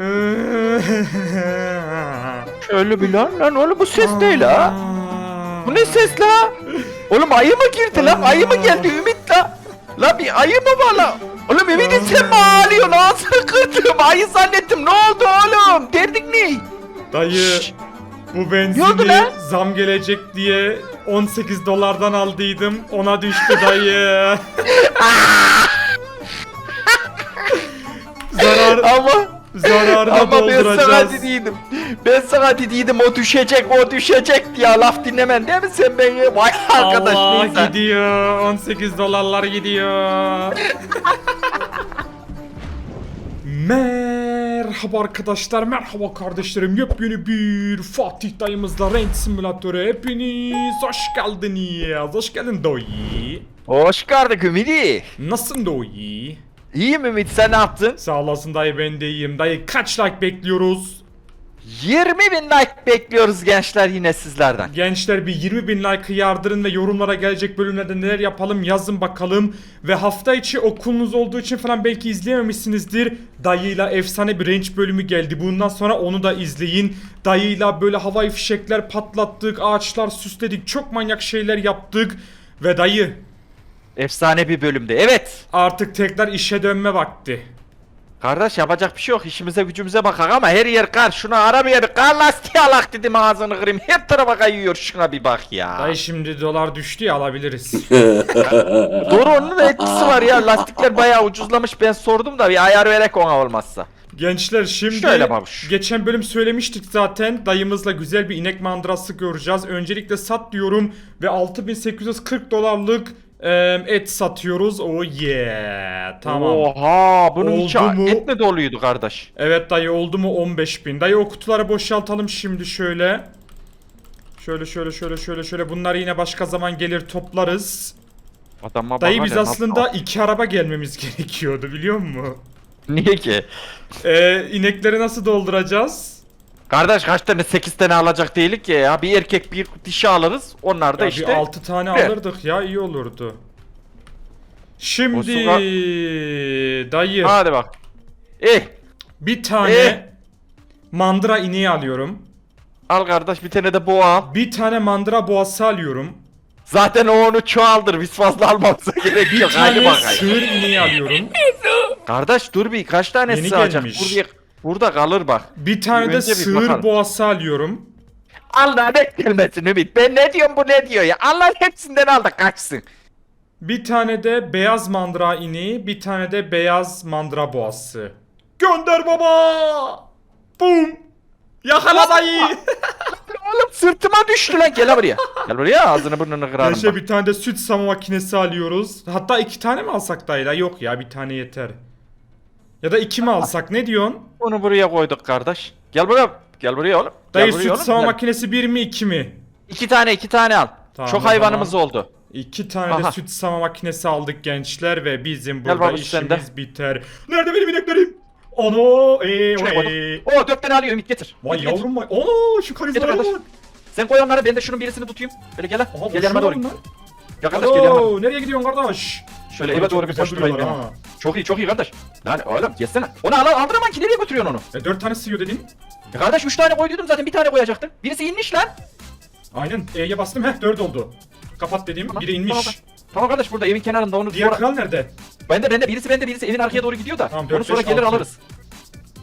Şöyle bir lan lan oğlum bu ses ne la? Bu ne ses la? Oğlum ayı mı girdi lan? Ayı mı geldi Ümit la? La bir ayı mı var la? Oğlum Ümit'in sen mi ağlıyorsun? Ağzını kırdım. Ayı zannettim. Ne oldu oğlum? Derdin ne? Dayı Şşş, bu oldu benzini lan? zam gelecek diye 18 dolardan aldıydım. Ona düştü dayı. zararına ama ben sana dolduracağız. dediydim. Ben sana dediydim o düşecek o düşecek diye laf dinlemen değil mi sen beni? Vay arkadaş Allah neyse. gidiyor. 18 dolarlar gidiyor. Merhaba arkadaşlar, merhaba kardeşlerim. Yepyeni bir Fatih dayımızla Range Simülatörü hepiniz hoş geldiniz. Hoş geldin Doyi. Hoş geldin Ümidi. Nasılsın Doyi? İyiyim Ümit sen ne yaptın? Sağ olasın dayı ben de iyiyim. Dayı kaç like bekliyoruz? 20 bin like bekliyoruz gençler yine sizlerden. Gençler bir 20 bin like'ı yardırın ve yorumlara gelecek bölümlerde neler yapalım yazın bakalım. Ve hafta içi okulunuz olduğu için falan belki izleyememişsinizdir. Dayıyla efsane bir range bölümü geldi. Bundan sonra onu da izleyin. Dayıyla böyle havai fişekler patlattık, ağaçlar süsledik, çok manyak şeyler yaptık. Ve dayı Efsane bir bölümde. Evet. artık tekrar işe dönme vakti. Kardeş yapacak bir şey yok. İşimize gücümüze bakar ama her yer kar. Şuna arabaya bir kar lastiği alak dedim ağzını kırayım. Her tarafa kayıyor şuna bir bak ya. Dayı şimdi dolar düştü ya alabiliriz. Doğru onun da etkisi var ya. Lastikler bayağı ucuzlamış. Ben sordum da bir ayar verek ona olmazsa. Gençler şimdi Şöyle babuş. geçen bölüm söylemiştik zaten dayımızla güzel bir inek mandırası göreceğiz. Öncelikle sat diyorum ve 6840 dolarlık et satıyoruz. Oh yeah. Tamam. Oha bunun içi Oldu mu? et mi doluydu kardeş? Evet dayı oldu mu 15 bin. Dayı o kutuları boşaltalım şimdi şöyle. Şöyle şöyle şöyle şöyle şöyle bunları yine başka zaman gelir toplarız. Adama Dayı bak biz hele, nasıl- aslında iki araba gelmemiz gerekiyordu biliyor musun? Niye ki? Ee, inekleri nasıl dolduracağız? Kardeş kaç tane 8 tane alacak değilik ya ya. Bir erkek bir dişi alırız. Onlar da Ya işte. bir 6 tane bir. alırdık ya iyi olurdu. Şimdi dayı Hadi bak. Eh. bir tane Eh. mandıra ineği alıyorum. Al kardeş bir tane de boğa al. Bir tane mandıra boğası alıyorum. Zaten o onu çoğaldır. Biz fazla almamıza gerek Bir yok. Hadi tane sığır ineği alıyorum. Kardeş dur bir kaç tane sığacak? gelmiş. Burada, burada kalır bak. Bir tane de Önce bir sığır bakalım. boğası alıyorum. Allah ne gelmesin Ümit. Ben ne diyorum bu ne diyor ya. Allah'ın hepsinden al da kaçsın. Bir tane de beyaz mandıra ineği, bir tane de beyaz mandıra boğası. Gönder baba! Bum! Yakala dayı! Oğlum sırtıma düştü lan. Gel buraya. Gel buraya ağzını burnunu kırarım. Yaşa bak. bir tane de süt sama makinesi alıyoruz. Hatta iki tane mi alsak dayıla? Yok ya bir tane yeter. Ya da iki mi alsak ne diyorsun? Onu buraya koyduk kardeş. Gel buraya. Gel buraya oğlum. Gel Dayı buraya süt oğlum. Gel. makinesi bir mi iki mi? İki tane iki tane al. Tamam, Çok o hayvanımız zaman. oldu. İki tane de Aha. süt sama makinesi aldık gençler ve bizim burada babuş sen de. işimiz biter. Nerede benim ineklerim? Ono eee Şuraya eee. koydum. Oo dört tane alıyor Ümit getir. Vay Ümit, getir. yavrum vay. Ono şu kardeş. bak. Sen koy onları ben de şunun birisini tutayım. Böyle gel lan. Aha, Gel yanıma boşuna doğru. bunlar. Gel kardeş gel yanıma. Nereye gidiyorsun kardeş? Şöyle eve doğru bir koşturayım ben. Çok iyi çok iyi kardeş. Lan oğlum gelsene. Onu al al aldıramam ki nereye götürüyorsun onu? E, dört tane sığıyor dedin. Ya kardeş 3 tane koyduydum zaten bir tane koyacaktın. Birisi inmiş lan. Aynen E'ye bastım heh dört oldu. Kapat dediğim Tamam, biri inmiş. Tamam, tamam kardeş burada evin kenarında onu Diğer sonra... kral nerede? Bende bende birisi bende birisi evin arkaya doğru gidiyor da. Tamam, dört, onu sonra beş, gelir altı. alırız.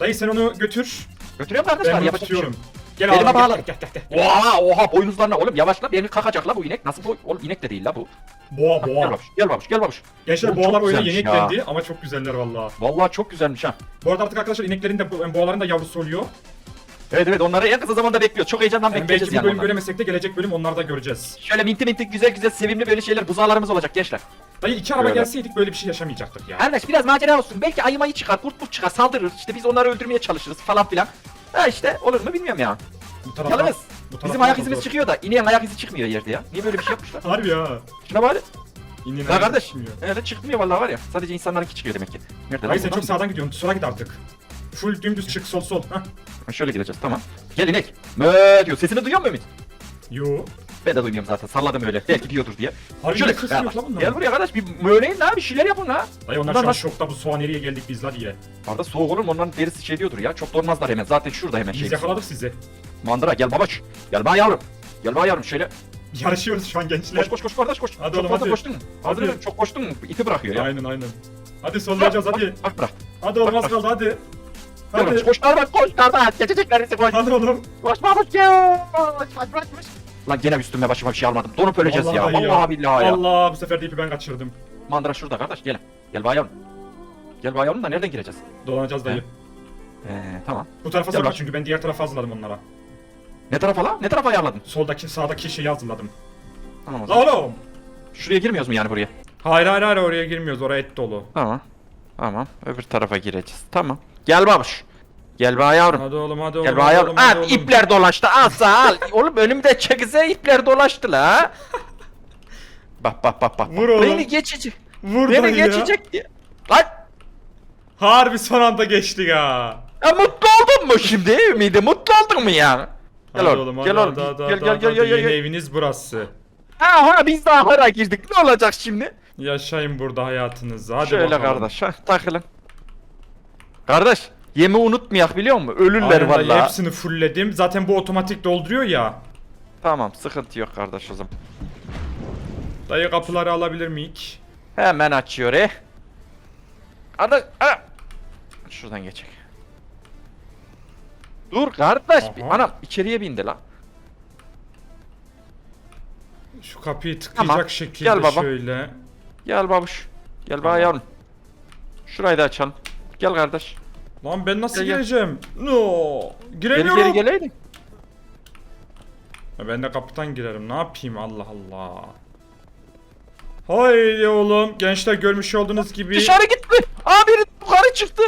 Dayı sen onu götür. Götürüyorum kardeş Ben bunu yapacak bir şey tutuyorum. Gel Elime abi bağla. gel gel gel. gel. Oha oha boynuzlarına oğlum yavaş la beni kakacak la bu inek. Nasıl boy? Oğlum inek de değil la bu. Boğa Gel boğa. babuş gel babuş gel babuş. Gençler Oğlum, boğalar çok oyuna yeni güzelmiş ya. eklendi ama çok güzeller valla. Vallahi çok güzelmiş ha. Bu arada artık arkadaşlar ineklerin de bo- boğaların da yavrusu oluyor. Evet evet onları en kısa zamanda bekliyoruz. Çok heyecandan Yani belki bekleyeceğiz bu yani. bölüm onları. göremesek de gelecek bölüm onları da göreceğiz. Şöyle minti minti güzel güzel sevimli böyle şeyler buzağlarımız olacak gençler. Dayı iki araba Böyle. gelseydik böyle bir şey yaşamayacaktık ya. Kardeş biraz macera olsun. Belki ayı mayı çıkar, kurt kurt çıkar, saldırır. İşte biz onları öldürmeye çalışırız falan filan. Ha işte olur mu bilmiyorum ya. Bu taraftan- Yalnız bu taraftan bizim ayak izimiz zor. çıkıyor da ineğin ayak izi çıkmıyor yerde ya. Niye böyle bir şey yapmışlar? Harbi ya. Şuna bari. İnin Ya kardeş. çıkmıyor. Evet çıkmıyor vallahi var ya. Sadece insanlarınki çıkıyor demek ki. Nerede lan sen çok sağdan gidiyorsun. Sola git artık. Full dümdüz çık sol sol. Hah. Ha, Şöyle gideceğiz tamam. Gel inek. Mö diyor. Sesini duyuyor musun Ümit? Yo. Ben de duymuyorum zaten. Salladım öyle. Belki diyordur diye. Harbi Şöyle. Gel, yok lan bunların. gel buraya kardeş. Bir möleyin la. Bir şeyler yapın la. Dayı onlar Bunlar şu an nasıl- şokta bu soğan nereye geldik biz la diye. Arada soğuk olur mu? Onların derisi şey diyordur ya. Çok durmazlar hemen. Zaten şurada hemen Biz şey. yakaladık sizi. Mandıra gel babaç. Gel bana yavrum. Gel bana yavrum şöyle. Yarışıyoruz şu an gençler. Koş koş koş kardeş koş. Hadi çok oğlum, fazla hadi. koştun mu? Hadi. Hadi. Çok koştun mu? İpi bırakıyor ya. Aynen aynen. Hadi sollayacağız hadi. Bak, bırak. Hadi oğlum az kaldı hadi. Hadi. Hadi. Koş kardeş koş kardeş. Geçecekler bizi koş. Hadi oğlum. Koş babaç. Koş koş koş. koş. Lan gene üstüme başıma bir şey almadım. Donup öleceğiz ya. Vallahi ya. Billahi ya. Allah bu sefer de ipi ben kaçırdım. Mandıra şurada kardeş gel. Gel yavrum. Gel yavrum da nereden gireceğiz? Dolanacağız dayı. Ee, tamam. Bu tarafa Gel bak. çünkü ben diğer tarafa hazırladım onlara. Ne tarafa lan? Ne tarafa ayarladın? Soldaki sağdaki şeyi hazırladım. Tamam o zaman. La oğlum. Şuraya girmiyoruz mu yani buraya? Hayır hayır hayır oraya girmiyoruz oraya et dolu. Tamam. Tamam. Öbür tarafa gireceğiz. Tamam. Gel babuş. Gel bana yavrum. Hadi oğlum hadi oğlum. Gel bana hadi yavrum. oğlum, hadi Aa, oğlum. ipler dolaştı. Al sağ al. Oğlum önümde çekize ipler dolaştı la. bak bak bak bak. Vur oğlum. Beni geçecek. Vur Beni dayı ya. geçecek diye. Lan. Harbi son anda geçtik ha. Ya mutlu oldun mu şimdi? Ümidi mutlu oldun mu yani? Gel Hadi oğlum. hadi, Gel oğlum. hadi, hadi, Gel hadi, gel hadi, gel hadi. gel gel. Yeni gel. eviniz burası. Ha ha biz daha hara girdik. Ne olacak şimdi? Yaşayın burada hayatınızı. Hadi Şöyle bakalım. kardeş ha takılın. Kardeş yemi unutmayak biliyor musun? Ölürler Aynen vallahi. hepsini fullledim. Zaten bu otomatik dolduruyor ya. Tamam sıkıntı yok kardeş o zaman. Dayı kapıları alabilir miyik? Hemen açıyor eh. Kardeş ana. Şuradan geçecek. Dur kardeş. bir- Aha. Anam içeriye bindi la. Şu kapıyı tıkayacak Tamam, şekilde gel baba. şöyle. Gel babuş. Gel bana yavrum. Şurayı da açalım. Gel kardeş. Lan ben nasıl Gel, gel. gireceğim? No. Geri Giremiyorum. geri geleydin. Ya Ben de kapıdan girerim. Ne yapayım Allah Allah. Haydi oğlum. Gençler görmüş olduğunuz gibi. Dışarı gitti. Aa biri yukarı çıktı.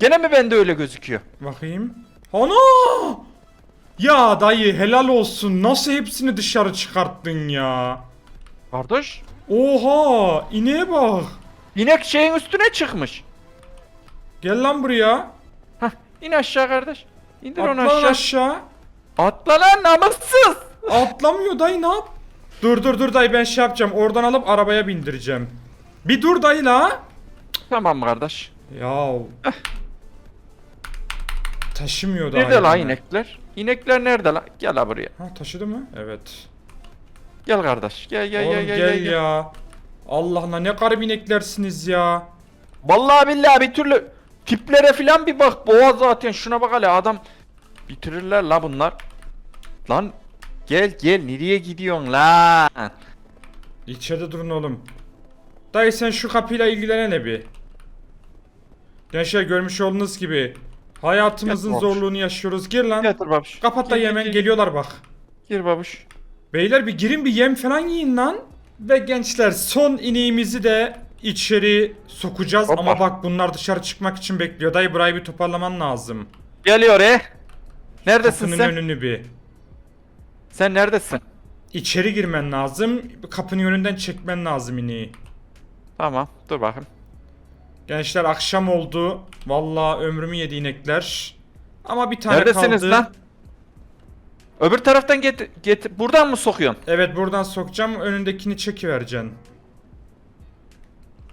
Gene mi bende öyle gözüküyor? Bakayım. Ana! Ya dayı helal olsun. Nasıl hepsini dışarı çıkarttın ya? Kardeş. Oha! ineğe bak. İnek şeyin üstüne çıkmış. Gel lan buraya. Hah in aşağı kardeş. İndir onu Atla lan aşağı. aşağı. Atla lan namussuz. Atlamıyor dayı ne yap? Dur dur dur dayı ben şey yapacağım. Oradan alıp arabaya bindireceğim. Bir dur dayı la. Tamam kardeş. Ya. Taşımıyor daha. Nerede la yani. inekler? İnekler nerede la? Gel la buraya. Ha taşıdı mı? Evet. Gel kardeş. Gel gel Oğlum gel gel, gel, gel. ya. Allah'ına ne garip ineklersiniz ya. Vallahi billahi bir türlü tiplere filan bir bak. Boğa zaten şuna bak hele adam. Bitirirler la bunlar. Lan gel gel nereye gidiyorsun lan? İçeride durun oğlum. Dayı sen şu kapıyla ilgilene bir. Gençler görmüş olduğunuz gibi hayatımızın zorluğunu yaşıyoruz. Gir lan. Getir babuş. Kapat da Gir, hemen gir, geliyorlar bak. Gir babuş. Beyler bir girin bir yem falan yiyin lan. Ve gençler son ineğimizi de içeri sokacağız Hoppa. ama bak bunlar dışarı çıkmak için bekliyor. Dayı burayı bir toparlaman lazım. Geliyor eh. Neredesin Kapının sen? önünü bir. Sen neredesin? İçeri girmen lazım. Kapının önünden çekmen lazım ineği. Tamam dur bakayım. Gençler akşam oldu. Vallahi ömrümü yedi inekler. Ama bir tane Neredesiniz kaldı. lan? Öbür taraftan get get buradan mı sokuyorsun? Evet buradan sokacağım. Önündekini çekivereceksin.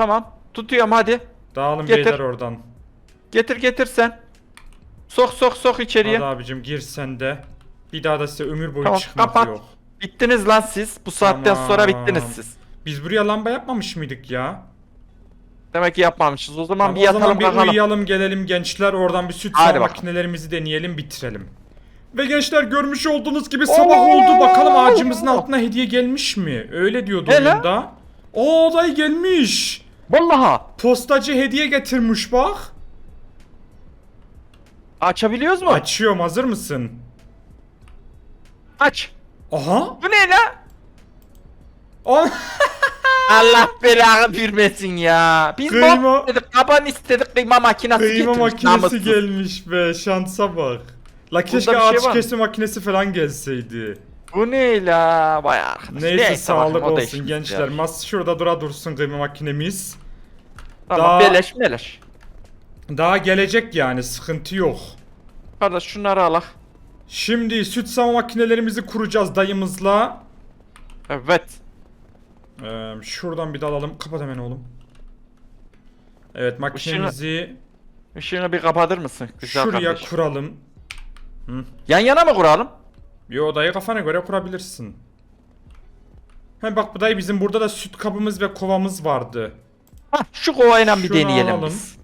Tamam. Tutuyorum hadi. Dağılın Getir. beyler oradan. Getir getir sen. Sok sok sok içeriye. Hadi abicim gir sen de. Bir daha da size ömür boyu Tamam, çıkmak kapat. yok. Bittiniz lan siz. Bu saatten sonra Tamam. bittiniz siz. Biz buraya lamba yapmamış mıydık ya? Demek ki yapmamışız. O zaman Tamam, bir o yatalım zaman bir uyuyalım gelelim gençler. Oradan bir süt Hadi bakalım. makinelerimizi deneyelim bitirelim. Ve gençler görmüş olduğunuz gibi sabah oldu. Bakalım ağacımızın altına hediye gelmiş mi? Öyle diyordu Ne lan? oyunda. Aa dayı gelmiş. Vallahi. Postacı hediye getirmiş bak. Açabiliyoruz mu? Açıyorum hazır mısın? Aç. Aha. Bu ne la? Aa, Allah belanı vermesin ya. Biz Kıyma- bot istedik, kaban istedik, kıyma makinesi Kıyma getirmiş. makinesi namussuz. gelmiş be şansa bak. La keşke bir şey ağaç var mı? kesme makinesi falan gelseydi. Bu ne la? Vay arkadaş. Neyse, sağlık bakayım, o da olsun işimiz gençler. ya. Mas şurada dura dursun kıyma makinemiz. Tamam Daha- beleş beleş. Daha gelecek yani sıkıntı yok. Kardeş şunları al. ah. Şimdi süt sağma makinelerimizi kuracağız dayımızla. Evet. Ee, şuradan bir dalalım. Kapat hemen oğlum. Evet makinemizi Işığını bir kapatır mısın? Güzel şuraya kardeşim. kuralım. Yan yana mı kuralım? Bir odayı kafana göre kurabilirsin. He bak bu dayı bizim burada da süt kabımız ve kovamız vardı. Hah, şu kovayla bir Şunu deneyelim alalım. biz.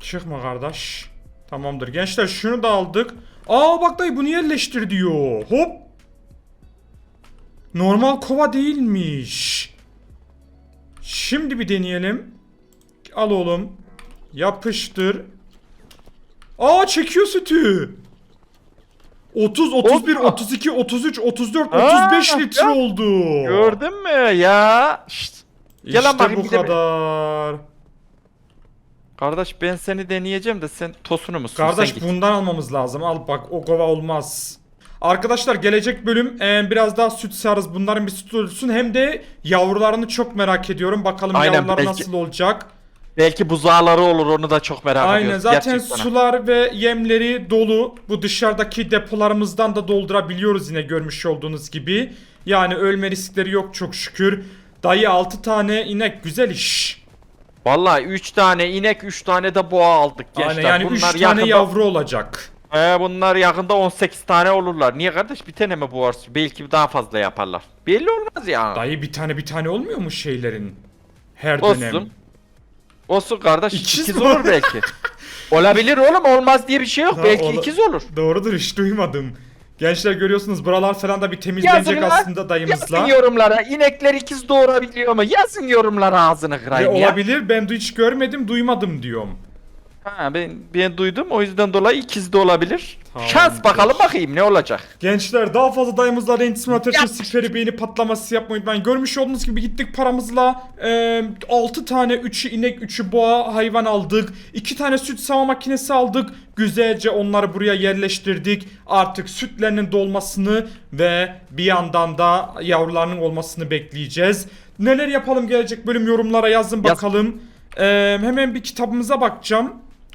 Çıkma kardeş. Tamamdır gençler şunu da aldık. Aa bak dayı bunu yerleştir diyor. Hop. Normal kova değilmiş. Şimdi bir deneyelim. Al oğlum. Yapıştır. Aa çekiyor sütü. 30, 31, Hoppa. 32, 33, 34, Aa, 35 litre ya. oldu. Gördün mü ya? Şşt. Gel lan İşte bakayım bu bir de bir- kadar. Kardeş ben seni deneyeceğim de sen tosunu musun? Sen Kardeş git. bundan almamız lazım. Al bak o kova olmaz. Arkadaşlar gelecek bölüm e, biraz daha süt sağarız. Bunların bir süt olsun. Hem de yavrularını çok merak ediyorum. Bakalım Aynen, yavrular belki- nasıl olacak. Belki buzağları olur onu da çok merak Aynen ediyoruz. zaten Gerçekten. sular ve yemleri dolu. Bu dışarıdaki depolarımızdan da doldurabiliyoruz yine görmüş olduğunuz gibi. Yani ölme riskleri yok çok şükür. Dayı 6 tane inek güzel iş. Vallahi 3 tane inek 3 tane de boğa aldık gençler. Aynen yani 3 bunlar tane yakında, yavru olacak. He, bunlar yakında 18 tane olurlar. Niye kardeş bir tane mi boğar? Belki daha fazla yaparlar. Belli olmaz ya. Dayı bir tane bir tane olmuyor mu şeylerin? Her Olsun. dönem. Olsun kardeş İkiz ikiz, mi? olur belki. Olabilir oğlum olmaz diye bir şey yok. Ha, belki ola- ikiz olur. Doğrudur hiç duymadım. Gençler görüyorsunuz buralar falan da bir temizlenecek Yazın lan. aslında dayımızla. Yazın yorumlara inekler ikiz doğurabiliyor mu? Yazın yorumlara ağzını Ve kırayım ya. olabilir ben de hiç görmedim duymadım diyorum. Ha, ben, ben duydum o yüzden dolayı ikiz de olabilir. Tamamdır. Şans bakalım bakayım ne olacak. Gençler daha fazla dayımızla Range Simulator için siperi beğeni patlaması yapmayı unutmayın. Görmüş olduğunuz gibi gittik paramızla e, 6 tane 3'ü inek 3'ü boğa hayvan aldık. 2 tane süt sağma makinesi aldık. Güzelce onları buraya yerleştirdik. Artık sütlerinin dolmasını ve bir yandan da yavrularının olmasını bekleyeceğiz. Neler yapalım gelecek bölüm yorumlara yazın Yaz. bakalım. E, hemen bir kitabımıza bakacağım.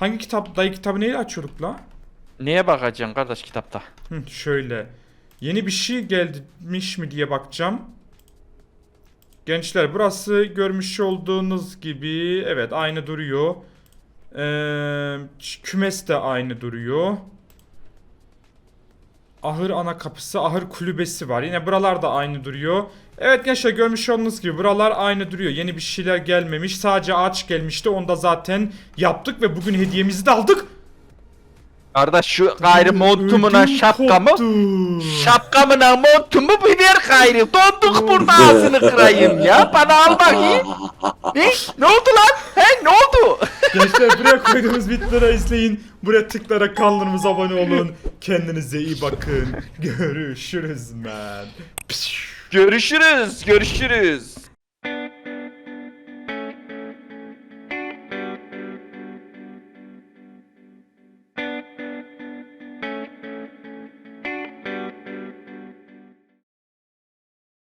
Hangi kitap? Dayı kitabı neyle açıyorduk la? Neye bakacaksın kardeş kitapta? Hı, şöyle. Yeni bir şey gelmiş mi diye bakacağım. Gençler burası görmüş olduğunuz gibi evet aynı duruyor. Ee, kümes de aynı duruyor. Ahır ana kapısı, ahır kulübesi var. Yine buralar da aynı duruyor. Evet gençler görmüş olduğunuz gibi buralar aynı duruyor. Yeni bir şeyler gelmemiş. Sadece ağaç gelmişti. Onu da zaten yaptık ve bugün hediyemizi de aldık. Kardeş şu gayrı montumuna şapkamı. Şapkamına montumu bir ver gayrı. Donduk burada ağzını kırayım ya. Bana al bakayım. Ne? Ne oldu lan? He? Gençler buraya koyduğumuz videoları izleyin. Buraya tıklayarak kanalımıza abone olun. Kendinize iyi bakın. Görüşürüz man. Görüşürüz. Görüşürüz.